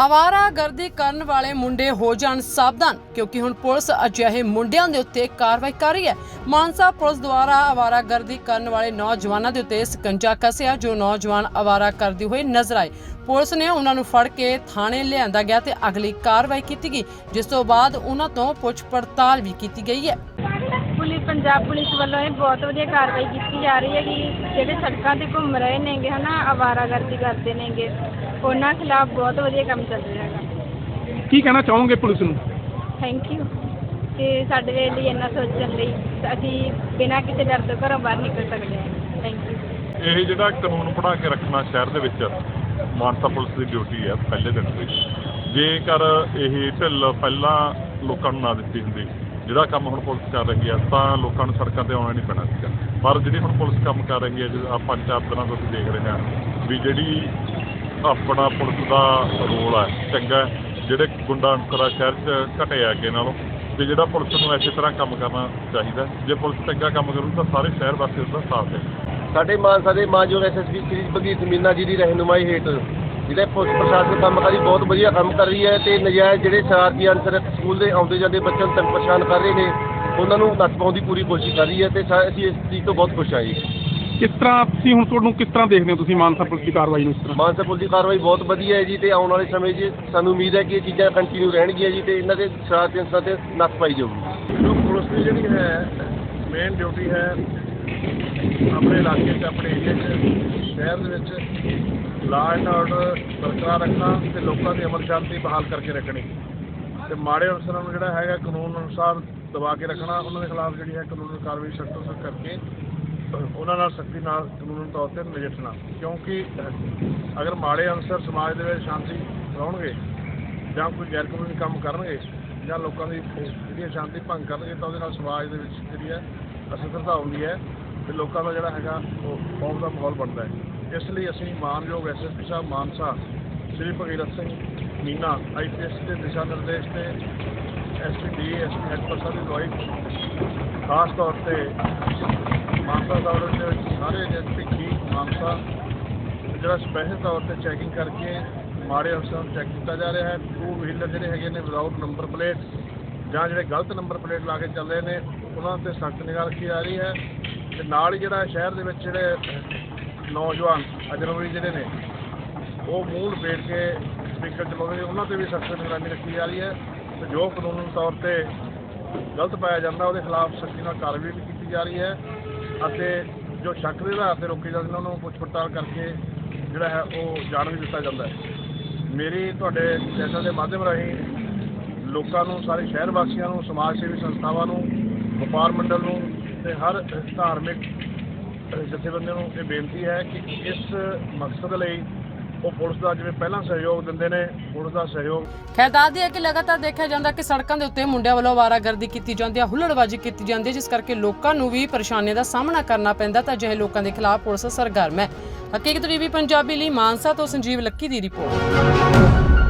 ਆਵਾਰਾਗਰਦੀ ਕਰਨ ਵਾਲੇ ਮੁੰਡੇ ਹੋ ਜਾਣ ਸਾਵਧਾਨ, ਕਿਉਂਕਿ ਹੁਣ ਪੁਲਿਸ ਅਜਿਹੇ ਮੁੰਡਿਆਂ ਦੇ ਉੱਤੇ ਕਾਰਵਾਈ ਕਰ ਰਹੀ ਹੈ। ਮਾਨਸਾ ਪੁਲਿਸ ਦੁਆਰਾ ਆਵਾਰਾਗਰਦੀ ਕਰਨ ਵਾਲੇ ਨੌਜਵਾਨਾਂ ਦੇ ਉੱਤੇ ਸਕੰਜਾ ਕਸਿਆ, ਜੋ ਨੌਜਵਾਨ ਆਵਾਰਾ ਕਰਦੇ ਹੋਏ ਨਜ਼ਰ ਆਏ। ਪੁਲਿਸ ਨੇ ਉਹਨਾਂ ਨੂੰ ਫੜ ਕੇ ਥਾਣੇ ਲਿਆਂਦਾ ਗਿਆ ਤੇ ਅਗਲੀ ਕਾਰਵਾਈ ਕੀਤੀ ਗਈ, ਜਿਸ ਤੋਂ ਬਾਅਦ ਉਹਨਾਂ ਤੋਂ ਪੁੱਛ ਪੜਤਾਲ ਵੀ ਕੀਤੀ ਗਈ ਹੈ। ਪੁਲਿਸ ਪੰਜਾਬ ਪੁਲਿਸ ਵੱਲੋਂ ਇਹ ਬਹੁਤ ਵਧੀਆ ਕਾਰਵਾਈ ਕੀਤੀ ਜਾ ਰਹੀ ਹੈ ਕਿ ਜਿਹੜੇ ਸੜਕਾਂ ਤੇ ਘੁੰਮ ਰਹੇ ਨੇਗੇ ਹਨਾ ਆਵਾਰਾਗਰਦੀ ਕਰਦੇ ਨੇਗੇ ਉਹਨਾਂ ਖਿਲਾਫ ਬਹੁਤ ਵਧੀਆ ਕੰਮ ਚੱਲ ਰਿਹਾ ਹੈਗਾ। ਕੀ ਕਹਿਣਾ ਚਾਹੋਗੇ ਪੁਲਿਸ ਨੂੰ? ਥੈਂਕ ਯੂ ਕਿ ਸਾਡੇ ਲਈ ਇੰਨਾ ਸੋਚਣ ਲਈ ਅਸੀਂ ਬਿਨਾਂ ਕਿਸੇ ਡਰ ਤੋਂ ਘਰੋਂ ਬਾਹਰ ਨਿਕਲ ਸਕਦੇ ਹਾਂ। ਥੈਂਕ ਯੂ ਇਹ ਜਿਹੜਾ ਕਾਨੂੰਨ ਬਣਾ ਕੇ ਰੱਖਣਾ ਸ਼ਹਿਰ ਦੇ ਵਿੱਚ ਮਾਨਸਾ ਪੁਲਿਸ ਦੀ ਡਿਊਟੀ ਹੈ ਪਹਿਲੇ ਦਿਨ ਤੋਂ ਹੀ। ਜੇਕਰ ਇਹ ਢਿੱਲ ਪਹਿਲਾਂ ਲੋਕਾਂ ਨੂੰ ਨਾ ਦਿੱਤੀ ਹੁੰਦੀ ਜਿਹੜਾ ਕੰਮ ਹੁਣ ਪੁਲਿਸ ਕਰ ਰਹੀ ਹੈ, ਤਾਂ ਲੋਕਾਂ ਨੂੰ ਸੜਕਾਂ ਤੇ ਆਉਣਾ ਨਹੀਂ ਪੈਣਾ ਸੀਗਾ। ਪਰ ਜਿਹੜੀ ਹੁਣ ਪੁਲਿਸ ਕੰਮ ਕਰ ਰਹੀ ਹੈ ਜਿਵੇਂ ਆਪਾਂ ਚਾਰ ਦਿਨਾਂ ਤੋਂ ਅਸੀਂ ਦੇਖ ਰਹੇ ਹਾਂ ਵੀ ਜਿਹੜੀ ਆਪਣਾ ਪੁਲਿਸ ਦਾ ਰੋਲ ਹੈ ਚੰਗਾ ਜਿਹੜੇ ਗੁੰਡਾ ਅਨਸਰ ਸ਼ਹਿਰ 'ਚ ਘਟੇ ਆ ਅੱਗੇ ਨਾਲੋਂ, ਤੇ ਜਿਹੜਾ ਪੁਲਿਸ ਨੂੰ ਇਸੇ ਤਰ੍ਹਾਂ ਕੰਮ ਕਰਨਾ ਚਾਹੀਦਾ ਜੇ ਪੁਲਿਸ ਚੰਗਾ ਕੰਮ ਕਰੂ ਤਾਂ ਸਾਰੇ ਸ਼ਹਿਰ ਵਾਸੀ ਉਸਦਾ ਸਾਥ ਦੇ ਸਾਡੇ ਮਾਨਸਾ ਦੇ ਮਾਨਯੋਗ ਐਸਐਸਪੀ ਸ੍ਰੀ ਬਲਜੀਤ ਮੀਨਾ ਜੀ ਦੀ ਰਹਿਨੁਮਾਈ ਹੇਠ ਜਿਹੜਾ ਪੁਲਿਸ ਪ੍ਰਸ਼ਾਸਨ ਕੰਮਕਾਰੀ ਬਹੁਤ ਵਧੀਆ ਕੰਮ ਕਰ ਰਹੀ ਹੈ ਤੇ ਨਜਾਇਜ਼ ਜਿਹੜੇ ਸ਼ਰਾਰਤੀ ਅਨਸਰ ਸਕੂਲ ਦੇ ਆਉਂਦੇ ਜਾਂਦੇ ਬੱਚਿਆਂ ਨੂੰ ਤੰਗ ਪਰੇਸ਼ਾਨ ਕਰ ਰਹੇ ਨੇ ਉਹਨਾਂ ਨੂੰ ਨੱਥ ਪਾਉਣ ਦੀ ਪੂਰੀ ਕੋਸ਼ਿਸ਼ ਕਰ ਰਹੀ ਹੈ ਤੇ ਸਾ- ਅਸੀਂ ਇਸ ਚੀਜ਼ ਤੋਂ ਬਹੁਤ ਖੁਸ਼ ਹਾਂ ਜੀ। ਕਿਸ ਤਰ੍ਹਾਂ ਤੁਸੀਂ ਹੁਣ ਤੁਹਾਨੂੰ ਕਿਸ ਤਰ੍ਹਾਂ ਦੇਖਦੇ ਹੋ ਤੁਸੀਂ ਮਾਨਸਾ ਪੁਲਿਸ ਦੀ ਕਾਰਵਾਈ ਨੂੰ ਇਸ ਤਰ੍ਹਾਂ? ਮਾਨਸਾ ਪੁਲਿਸ ਦੀ ਕਾਰਵਾਈ ਬਹੁਤ ਵਧੀਆ ਹੈ ਜੀ ਤੇ ਆਉਣ ਵਾਲੇ ਸਮੇਂ 'ਚ ਸਾਨੂੰ ਉਮੀਦ ਹੈ ਕਿ ਇਹ ਚੀਜ਼ਾਂ ਕੰਟੀਨਿਊ ਰਹਿਣਗੀਆਂ ਜੀ ਤੇ ਇਹਨਾਂ ਦੇ ਸ਼ਰਾਰਤੀ ਅਨਸਰਾਂ ਤੇ ਨੱਥ ਪਾਈ ਜਾਊਗੀ। ਜੋ ਪੁਲਿਸ ਦੀ ਜਿਹੜੀ ਹੈ ਮੇਨ ਡਿਊਟੀ ਹੈ ਆਪਣੇ ਇਲਾਕੇ 'ਚ, ਆਪਣੇ ਏਰੀਆ 'ਚ, ਸ਼ਹਿਰ ਦੇ ਵਿੱਚ ਲਾਅ ਐਂਡ ਆਰਡਰ ਬਰਕਰਾਰ ਰੱਖਣਾ ਤੇ ਲੋਕਾਂ ਦੀ ਅਮਨ ਸ਼ਾਂਤੀ ਬਹਾਲ ਕਰਕੇ ਰੱਖਣੀ। ਤੇ ਮਾੜੇ ਅਫਸਰਾਂ ਨੂੰ ਜਿਹੜਾ ਹੈਗਾ ਕਾਨੂੰਨ ਅਨੁਸਾਰ ਦਬਾ ਕੇ ਰੱਖਣਾ, ਉਹਨਾਂ ਦੇ ਖਿਲਾਫ ਜਿਹੜੀ ਹੈ ਕਾਨੂੰਨੀ ਕਾਰਵਾਈ ਸਖਤ ਤੋਂ ਸਖਤ ਕਰਕੇ ਉਹਨਾਂ ਨਾਲ ਸਖਤੀ ਨਾਲ ਕਾਨੂੰਨੀ ਤੌਰ ਤੇ ਨਜਿੱਠਣਾ। ਕਿਉਂਕਿ ਅਗਰ ਮਾੜੇ ਅਨਸਰ ਸਮਾਜ ਦੇ ਵਿੱਚ ਸ਼ਾਂਤੀ ਫੈਲਾਉਣਗੇ ਜਾਂ ਕੋਈ ਗੈਰ ਕਾਨੂੰਨੀ ਕੰਮ ਕਰਨਗੇ ਜਾਂ ਲੋਕਾਂ ਦੀ ਜਿਹੜੀ ਹੈ ਸ਼ਾਂਤੀ ਭੰਗ ਕਰਨਗੇ, ਤਾਂ ਉਹਦੇ ਨਾਲ ਸਮਾਜ ਦੇ ਵਿੱਚ ਜਿਹੜੀ ਹੈ ਅਸਥਿਰਤਾ ਆਉਂਦੀ ਹੈ ਤੇ ਲੋਕਾਂ ਦਾ ਜਿਹੜਾ ਹੈਗਾ ਉਹ ਕੌਮ ਦਾ ਮਾਹੌਲ ਬਣਦਾ ਹੈ। ਇਸ ਲਈ ਅਸੀਂ ਮਾਨਯੋਗ ਐਸਐਸਪੀ ਸਾਹਿਬ, ਮਾਨਸਾ, ਸ੍ਰੀ ਭਗੀਰਥ ਸਿੰਘ ਮੀਨਾ ਆਈਪੀਐਸ ਦੇ ਦਿਸ਼ਾ ਨਿਰਦੇਸ਼ ਤੇ ਐਸਪੀ ਐਸਪੀ ਹੈਡਪਰਸਨ ਦੀ ਅਗਵਾਈ ਖਾਸ ਤੌਰ ਤੇ ਮਾਨਸਾ ਦੌਰੇ ਦੇ ਵਿੱਚ ਸਾਰੇ ਏਜੰਸੀ ਕੀ ਮਾਨਸਾ, ਜਿਹੜਾ ਸਪੈਸ਼ਲ ਤੌਰ ਤੇ ਚੈਕਿੰਗ ਕਰਕੇ ਮਾੜੇ ਅਫਸਰਾਂ ਨੂੰ ਚੈੱਕ ਕੀਤਾ ਜਾ ਰਿਹਾ ਹੈ। ਟੂ ਵੀਲਰ ਜਿਹੜੇ ਹੈਗੇ ਨੇ ਵਿਦਆਊਟ ਨੰਬਰ ਪਲੇਟ ਜਾਂ ਜਿਹੜੇ ਗਲਤ ਨੰਬਰ ਪਲੇਟ ਲਾ ਕੇ ਚੱਲ ਰਹੇ ਨੇ ਉਹਨਾਂ ਤੇ ਸਖਤ ਨਿਗਾਹ ਰੱਖੀ ਜਾ ਰਹੀ ਹੈ ਤੇ ਨਾਲ ਹੀ ਜਿਹੜਾ ਸ਼ਹਿਰ ਦੇ ਵਿੱਚ ਜਿਹੜੇ ਨੌਜਵਾਨ ਅਜਨਬੀ ਜਿਹੜੇ ਨੇ, ਉਹ ਮੂੰਹ ਲਪੇਟ ਕੇ ਸਪੀਕਰ ਚਲਾਉਂਦੇ ਨੇ, ਉਹਨਾਂ ਤੇ ਵੀ ਸਖਤ ਨਿਗਰਾਨੀ ਰੱਖੀ ਜਾ ਰਹੀ ਹੈ ਤੇ ਜੋ ਕਾਨੂੰਨੀ ਤੌਰ ਤੇ ਗਲਤ ਪਾਇਆ ਜਾਂਦਾ, ਉਹਦੇ ਖਿਲਾਫ ਸਖਤੀ ਨਾਲ ਕਾਰਵਾਈ ਵੀ ਕੀਤੀ ਜਾ ਰਹੀ ਹੈ ਅਤੇ ਜੋ ਸ਼ੱਕ ਦੇ ਆਧਾਰ ਤੇ ਰੋਕੇ ਜਾਂਦੇ ਨੇ, ਉਹਨਾਂ ਨੂੰ ਪੁੱਛ ਪੜਤਾਲ ਕਰਕੇ ਜਿਹੜਾ ਹੈ ਉਹ ਜਾਣ ਵੀ ਦਿੱਤਾ ਜਾਂਦਾ ਹੈ। ਮੇਰੀ, ਤੁਹਾਡੇ ਚੈਨਲ ਦੇ ਮਾਧਿਅਮ ਰਾਹੀਂ ਲੋਕਾਂ ਨੂੰ, ਸਾਰੇ ਸ਼ਹਿਰ ਵਾਸੀਆਂ ਨੂੰ, ਸਮਾਜ ਸੇਵੀ ਸੰਸਥਾਵਾਂ ਨੂੰ ਵਪਾਰ ਮੰਡਲ ਨੂੰ ਤੇ ਹਰ ਧਾਰਮਿਕ ਜਥੇਬੰਦੀਆਂ ਨੂੰ ਇਹ ਬੇਨਤੀ ਹੈ ਕਿ ਇਸ ਮਕਸਦ ਲਈ ਉਹ ਪੁਲਿਸ ਦਾ ਜਿਵੇਂ ਪਹਿਲਾਂ ਸਹਿਯੋਗ ਦਿੰਦੇ ਨੇ, ਪੁਲਿਸ ਦਾ ਸਹਿਯੋਗ ਖੈਰ ਦੱਸਦੀ ਹੈ ਕਿ ਲਗਾਤਾਰ ਦੇਖਿਆ ਜਾਂਦਾ ਕਿ ਸੜਕਾਂ ਦੇ ਉੱਤੇ ਮੁੰਡਿਆਂ ਵੱਲੋਂ ਆਵਾਰਾਗਰਦੀ ਕੀਤੀ ਜਾਂਦੀ ਹੈ, ਹੁੱਲੜਬਾਜ਼ੀ ਕੀਤੀ ਜਾਂਦੀ ਹੈ, ਜਿਸ ਕਰਕੇ ਲੋਕਾਂ ਨੂੰ ਵੀ ਪਰੇਸ਼ਾਨੀਆਂ ਦਾ ਸਾਹਮਣਾ ਕਰਨਾ ਪੈਂਦਾ ਤਾਂ ਅਜਿਹੇ ਲੋਕਾਂ ਦੇ ਖਿਲਾਫ ਪੁਲਿਸ ਸਰਗਰਮ ਹੈ। ਹਕੀਕਤ ਟੀਵੀ ਪੰਜਾਬੀ ਲਈ ਮਾਨਸਾ ਤੋਂ ਸੰਜੀਵ ਲੱਕੀ ਦੀ ਰਿਪੋਰਟ।